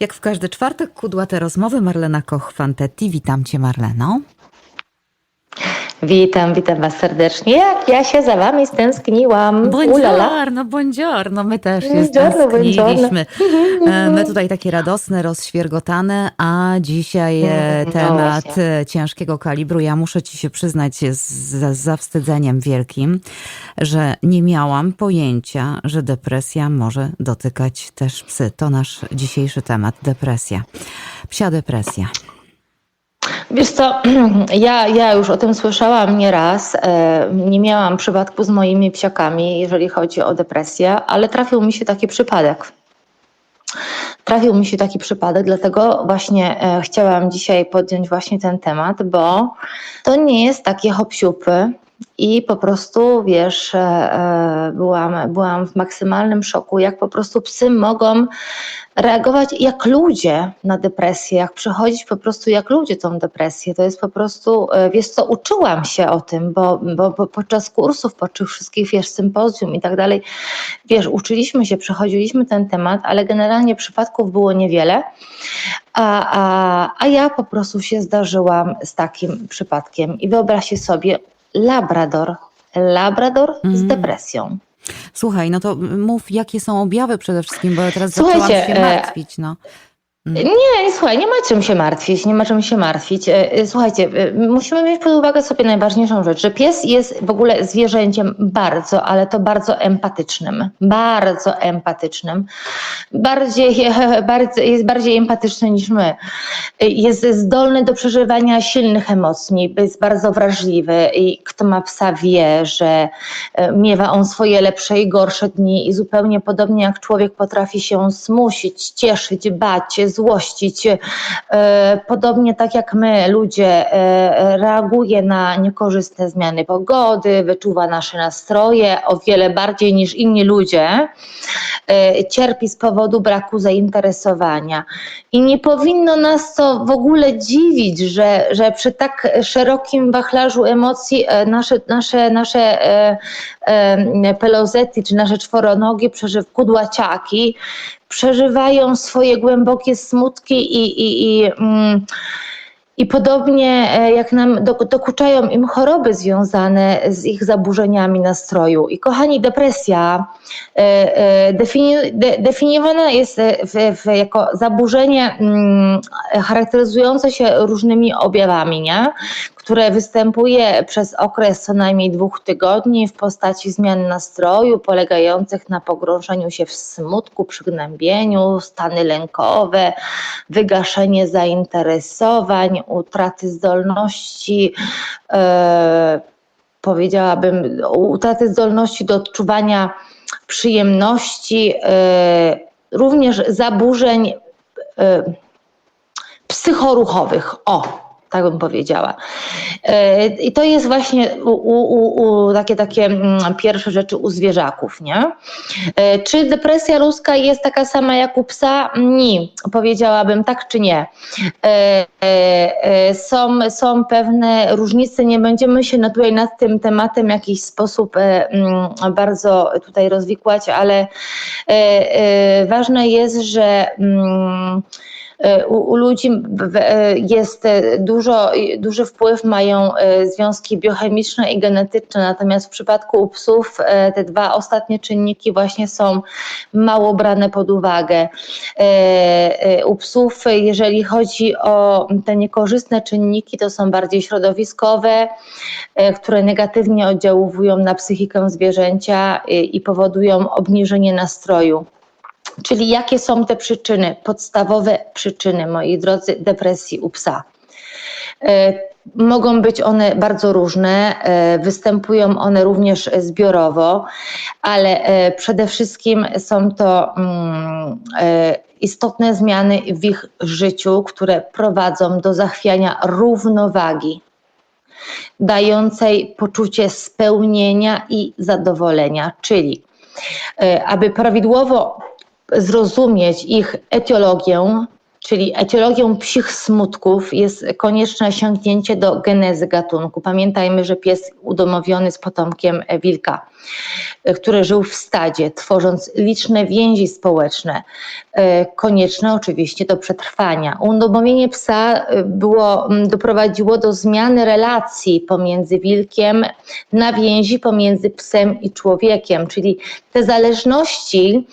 Jak w każdy czwartek kudłate rozmowy Marlena Koch-Fantetti. Witam cię Marleno. Witam, witam Was serdecznie. Jak ja się za Wami stęskniłam. Buongiorno, buongiorno, my też się Buongiorno, stęskniliśmy. E, My tutaj takie radosne, rozświergotane, a dzisiaj e, Mm, no temat właśnie. e, ciężkiego kalibru. Ja muszę ci się przyznać z, z zawstydzeniem wielkim, że nie miałam pojęcia, że depresja może dotykać też psy. To nasz dzisiejszy temat, depresja. Psia depresja. Wiesz co, ja, ja już o tym słyszałam nieraz. E, Nie miałam przypadku z moimi psiakami, jeżeli chodzi o depresję, ale trafił mi się taki przypadek. Trafił mi się taki przypadek, dlatego właśnie e, chciałam dzisiaj podjąć właśnie ten temat, bo to nie jest takie hopsiupy i po prostu, wiesz, e, e, byłam, byłam w maksymalnym szoku, jak po prostu psy mogą reagować jak ludzie na depresję, jak przechodzić po prostu jak ludzie tą depresję. To jest po prostu, e, wiesz co, uczyłam się o tym, bo, bo, bo podczas kursów, podczas wszystkich, wiesz, sympozjum i tak dalej, wiesz, uczyliśmy się, przechodziliśmy ten temat, ale generalnie przypadków było niewiele, a, a, a ja po prostu się zdarzyłam z takim przypadkiem i wyobraźcie sobie, labrador, labrador z Mhm. depresją. Słuchaj, no to mów, jakie są objawy przede wszystkim, bo ja teraz Słuchajcie, zaczęłam się e, martwić. No. Nie, nie, słuchaj, nie ma czym się martwić, nie ma czym się martwić. E, e, Słuchajcie, e, musimy mieć pod uwagę sobie najważniejszą rzecz, że pies jest w ogóle zwierzęciem bardzo, ale to bardzo empatycznym, bardzo empatycznym. Bardziej, jest bardziej empatyczny niż my. Jest zdolny do przeżywania silnych emocji, jest bardzo wrażliwy i kto ma psa wie, że miewa on swoje lepsze i gorsze dni i zupełnie podobnie jak człowiek potrafi się smusić, cieszyć, bać, złościć. e, Podobnie tak jak my, ludzie, e, reaguje na niekorzystne zmiany pogody, wyczuwa nasze nastroje o wiele bardziej niż inni ludzie, e, cierpi z powodu braku zainteresowania. I nie powinno nas to w ogóle dziwić, że, że przy tak szerokim wachlarzu emocji nasze, nasze, nasze pelozety czy nasze czworonogi, przeżyw kudłaciaki, przeżywają swoje głębokie smutki i, i, i, mm, i podobnie e, jak nam dok- dokuczają im choroby związane z ich zaburzeniami nastroju. I kochani, depresja e, e, defini- de- definiowana jest w, w, jako zaburzenie mm, charakteryzujące się różnymi objawami, nie? Które występuje przez okres co najmniej dwóch tygodni w postaci zmian nastroju polegających na pogrążeniu się w smutku, przygnębieniu, stany lękowe, wygaszenie zainteresowań, utraty zdolności, e, powiedziałabym, utraty zdolności do odczuwania przyjemności, e, również zaburzeń e, psychoruchowych. O, tak bym powiedziała. E, I to jest właśnie u, u, u, takie, takie mm, pierwsze rzeczy u zwierzaków. Nie? E, Czy depresja ludzka jest taka sama jak u psa? Nie, powiedziałabym tak czy nie. E, Są, są pewne różnice, nie będziemy się tutaj nad tym tematem w jakiś sposób mm, bardzo tutaj rozwikłać, ale ważne jest, że mm, u, u ludzi e, jest e, dużo, duży wpływ mają e, związki biochemiczne i genetyczne, natomiast w przypadku u psów e, te dwa ostatnie czynniki właśnie są mało brane pod uwagę. E, e, U psów, e, jeżeli chodzi o te niekorzystne czynniki, to są bardziej środowiskowe, e, które negatywnie oddziałują na psychikę zwierzęcia e, i powodują obniżenie nastroju. Czyli jakie są te przyczyny, podstawowe przyczyny, moi drodzy, depresji u psa? E, Mogą być one bardzo różne, e, występują one również zbiorowo, ale e, przede wszystkim są to mm, istotne zmiany w ich życiu, które prowadzą do zachwiania równowagi, dającej poczucie spełnienia i zadowolenia, czyli aby prawidłowo zrozumieć ich etiologię, czyli etiologią psich smutków jest konieczne sięgnięcie do genezy gatunku. Pamiętajmy, że pies udomowiony z potomkiem wilka. e, który żył w stadzie, tworząc liczne więzi społeczne, e, konieczne oczywiście do przetrwania. Udomowienie psa e, było, doprowadziło do zmiany relacji pomiędzy wilkiem na więzi pomiędzy psem i człowiekiem, czyli te zależności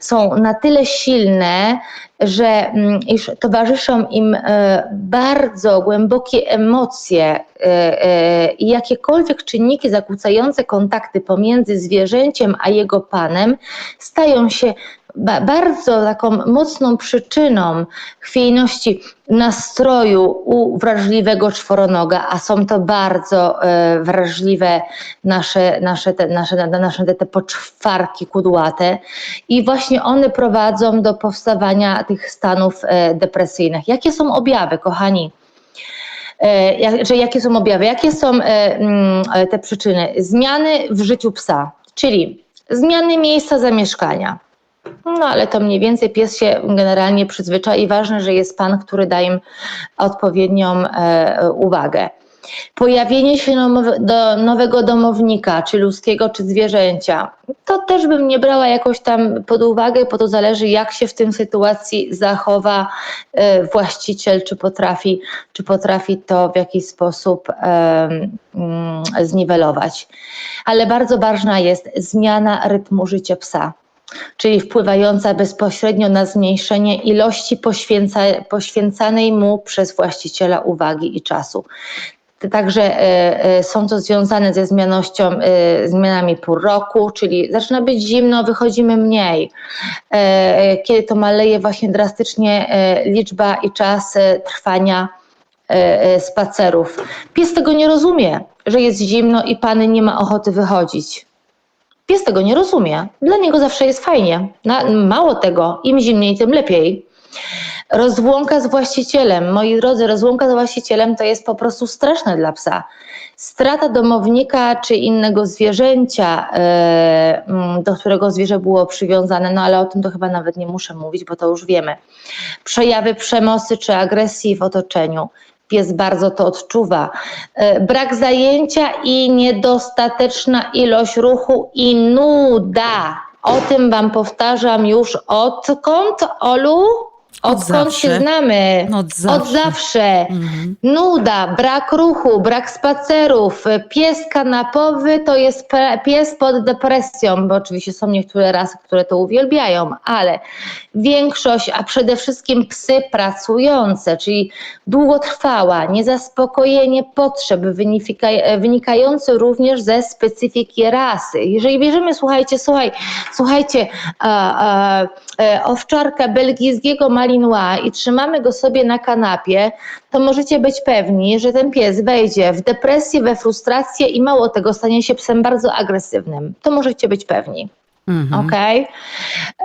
są na tyle silne, że mm, iż towarzyszą im e, bardzo głębokie emocje e, e, i jakiekolwiek czynniki zakłócające kontakty pomiędzy zwierzęciem a jego panem stają się bardzo taką mocną przyczyną chwiejności nastroju u wrażliwego czworonoga, a są to bardzo e, wrażliwe nasze, nasze, te, nasze, nasze te, te poczwarki kudłate i właśnie one prowadzą do powstawania tych stanów e, depresyjnych. Jakie są objawy, kochani? E, jak, że jakie są objawy? Jakie są e, mm, e, te przyczyny? Zmiany w życiu psa, czyli zmiany miejsca zamieszkania. No ale to mniej więcej pies się generalnie przyzwyczai. Ważne, że jest pan, który da im odpowiednią e, uwagę. Pojawienie się do nowego domownika, czy ludzkiego, czy zwierzęcia, to też bym nie brała jakoś tam pod uwagę, bo to zależy, jak się w tym sytuacji zachowa e, właściciel, czy potrafi, czy potrafi to w jakiś sposób e, mm, zniwelować. Ale bardzo ważna jest zmiana rytmu życia psa czyli wpływająca bezpośrednio na zmniejszenie ilości poświęca, poświęcanej mu przez właściciela uwagi i czasu. Także e, e, są to związane ze zmianością, e, zmianami pór roku, czyli zaczyna być zimno, wychodzimy mniej. Kiedy to maleje właśnie drastycznie liczba i czas trwania spacerów. Pies tego nie rozumie, że jest zimno i pan nie ma ochoty wychodzić. Pies tego nie rozumie. Dla niego zawsze jest fajnie. Mało tego, im zimniej, tym lepiej. Rozłąka z właścicielem. Moi drodzy, rozłąka z właścicielem to jest po prostu straszne dla psa. Strata domownika czy innego zwierzęcia, e, mm, do którego zwierzę było przywiązane, no ale o tym to chyba nawet nie muszę mówić, bo to już wiemy. Przejawy przemocy czy agresji w otoczeniu. Pies bardzo to odczuwa. E, Brak zajęcia i niedostateczna ilość ruchu i nuda. O tym Wam powtarzam już odkąd, Olu? Od Odkąd się znamy? Od zawsze. Od zawsze. Mhm. Nuda, brak ruchu, brak spacerów. Pies kanapowy to jest pies pod depresją, bo oczywiście są niektóre rasy, które to uwielbiają, ale większość, a przede wszystkim psy pracujące, czyli długotrwała, niezaspokojenie potrzeb wynika, wynikające również ze specyfiki rasy. Jeżeli bierzemy, słuchajcie, słuchaj, słuchajcie, a, e, owczarka belgijskiego Malinois i trzymamy go sobie na kanapie, to możecie być pewni, że ten pies wejdzie w depresję, we frustrację i mało tego stanie się psem bardzo agresywnym. To możecie być pewni. Mhm. Okej.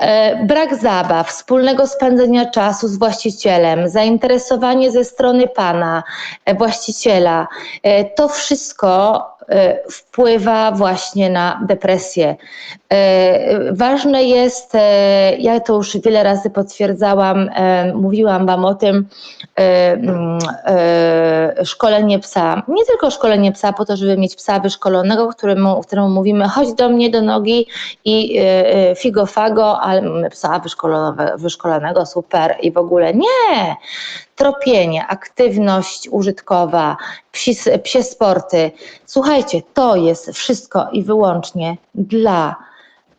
E, Brak zabaw, wspólnego spędzenia czasu z właścicielem, zainteresowanie ze strony pana, e, właściciela. E, To wszystko wpływa właśnie na depresję. E, Ważne jest, e, ja to już wiele razy potwierdzałam, e, mówiłam Wam o tym, e, mm, e, szkolenie psa. Nie tylko szkolenie psa po to, żeby mieć psa wyszkolonego, któremu, któremu mówimy chodź do mnie do nogi i e, e, figo fago, ale psa wyszkolonego, wyszkolonego, super i w ogóle nie. Tropienie, aktywność użytkowa, psi, psie sporty. Słuchajcie, to jest wszystko i wyłącznie dla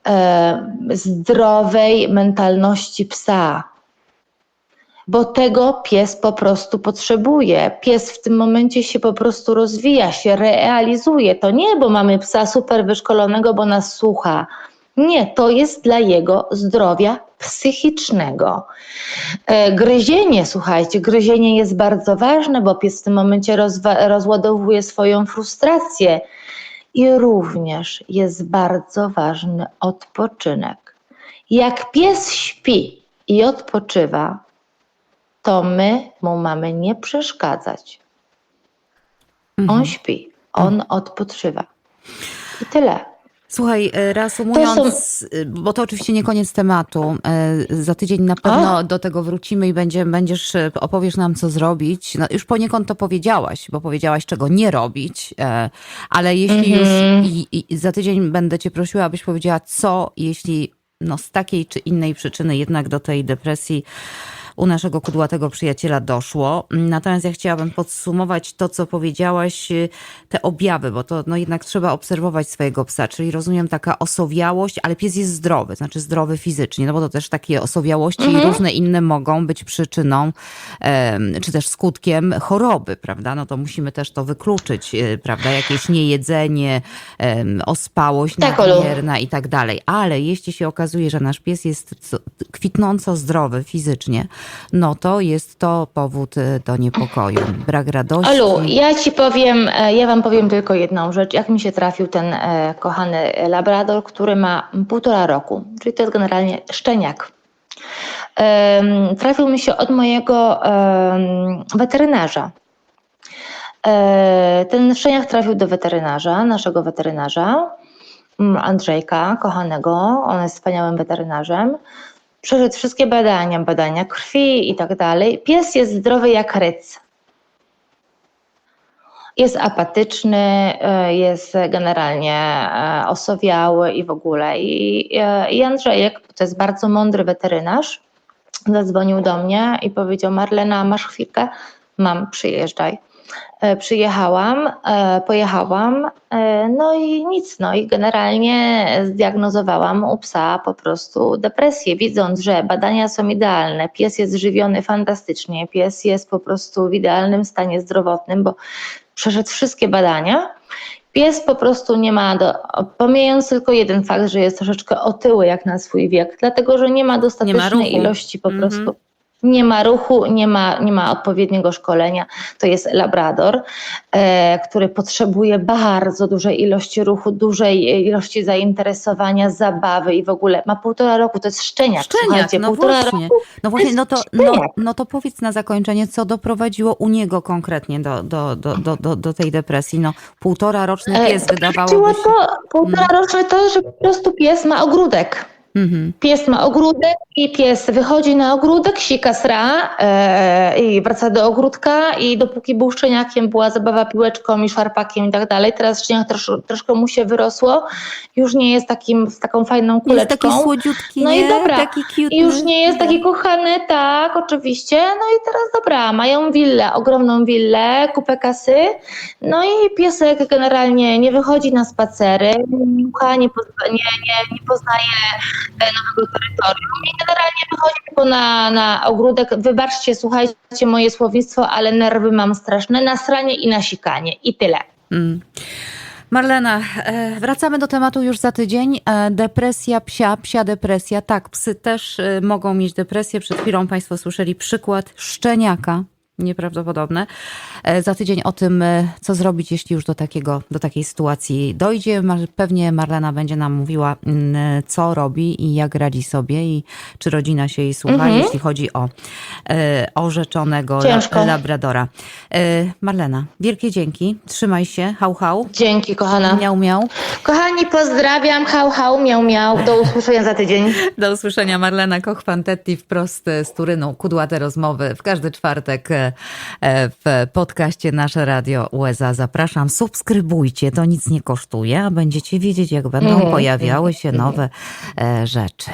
e, zdrowej mentalności psa. Bo tego pies po prostu potrzebuje. Pies w tym momencie się po prostu rozwija, się realizuje. To nie, bo mamy psa super wyszkolonego, bo nas słucha. Nie, to jest dla jego zdrowia psychicznego. E, Gryzienie, słuchajcie, gryzienie jest bardzo ważne, bo pies w tym momencie rozładowuje swoją frustrację. I również jest bardzo ważny odpoczynek. Jak pies śpi i odpoczywa, to my mu mamy nie przeszkadzać. On Mhm. śpi, on odpoczywa. I tyle. Słuchaj, e, reasumując, e, bo to oczywiście nie koniec tematu. e, Za tydzień na pewno do tego wrócimy i będzie, będziesz, opowiesz nam, co zrobić. No, już poniekąd to powiedziałaś, bo powiedziałaś, czego nie robić, ale jeśli już i, i za tydzień będę cię prosiła, abyś powiedziała, co jeśli no, z takiej czy innej przyczyny jednak do tej depresji u naszego kudłatego przyjaciela doszło. Natomiast ja chciałabym podsumować to, co powiedziałaś, y, te objawy, bo to no jednak trzeba obserwować swojego psa, czyli rozumiem taka osowiałość, ale pies jest zdrowy, znaczy zdrowy fizycznie, no bo to też takie osowiałości i różne inne mogą być przyczyną, czy też skutkiem choroby, prawda? No to musimy też to wykluczyć, y, prawda? Jakieś niejedzenie, ospałość Tak, nadmierna i tak dalej. Ale jeśli się okazuje, że nasz pies jest co- kwitnąco zdrowy fizycznie, no to jest to powód y, do niepokoju. Brak radości. Olu, ja ci powiem, e, ja wam powiem tylko jedną rzecz. Jak mi się trafił ten e, kochany labrador, który ma półtora roku, czyli to jest generalnie szczeniak. Trafił mi się od mojego weterynarza. E, ten szczeniak trafił do weterynarza, naszego weterynarza, mm, Andrzejka, kochanego. On jest wspaniałym weterynarzem. Przeszedł wszystkie badania, badania krwi i tak dalej. Pies jest zdrowy jak ryc. Jest apatyczny, e, jest generalnie e, osowiały i w ogóle. E, I Andrzejek, to jest bardzo mądry weterynarz, zadzwonił do mnie i powiedział: Marlena, masz chwilkę? Mam, przyjeżdżaj. E, Przyjechałam, e, pojechałam, e, no i nic, no i generalnie zdiagnozowałam u psa po prostu depresję, widząc, że badania są idealne, pies jest żywiony fantastycznie, pies jest po prostu w idealnym stanie zdrowotnym, bo przeszedł wszystkie badania. Pies po prostu nie ma, do, pomijając tylko jeden fakt, że jest troszeczkę otyły jak na swój wiek, dlatego że nie ma dostatecznej ruchu. ilości po Mhm. prostu nie ma ruchu, nie ma, nie ma odpowiedniego szkolenia. To jest labrador, e, który potrzebuje bardzo dużej ilości ruchu, dużej ilości zainteresowania, zabawy i w ogóle ma półtora roku, to jest szczeniak. Szczeniak, no półtora właśnie. roku. No właśnie, no to, no, no to powiedz na zakończenie, co doprowadziło u niego konkretnie do, do, do, do, do, do tej depresji. No półtora roczny E, pies wydawałoby Chodziło się... to półtora roczne to, że po prostu pies ma ogródek. Mhm. Pies ma ogródek i pies wychodzi na ogródek, sika sra e, i wraca do ogródka i dopóki był szczeniakiem, była zabawa piłeczką i szarpakiem i tak dalej. Teraz szczeniak trosz, troszkę mu się wyrosło, już nie jest takim, z taką fajną Jest kuleczką. taki słodziutki, No i nie? dobra. Taki cute. I już nie jest taki kochany, tak, oczywiście. No i teraz dobra, mają willę, ogromną willę, kupę kasy. No i piesek generalnie nie wychodzi na spacery, nie nie, nie, nie, poznaje nowego terytorium i generalnie wychodzi tylko na, na ogródek. Wybaczcie, słuchajcie moje słownictwo, ale nerwy mam straszne, na sranie i na sikanie i tyle. Mm. Marlena, e, wracamy do tematu już za tydzień. E, Depresja psia, psia depresja. Tak, psy też e, mogą mieć depresję. Przed chwilą Państwo słyszeli przykład szczeniaka. Nieprawdopodobne. E, Za tydzień o tym, e, co zrobić, jeśli już do, takiego, do takiej sytuacji dojdzie. Pewnie Marlena będzie nam mówiła, mm, co robi i jak radzi sobie i czy rodzina się jej słucha, Mhm. jeśli chodzi o e, orzeczonego Ciężko. la, labradora. E, Marlena, wielkie dzięki. Trzymaj się. Hał, hał. Dzięki, kochana. Miał, miał. Kochani, pozdrawiam. Hał, hał, miał, miał. Do usłyszenia za tydzień. Do usłyszenia Marlena Koch-Pantetti wprost z Turynu. Kudłate rozmowy w każdy czwartek e, e, w podcaście Nasze Radio USA. Zapraszam, subskrybujcie, to nic nie kosztuje, a będziecie wiedzieć, jak będą Mhm. pojawiały się nowe e, rzeczy.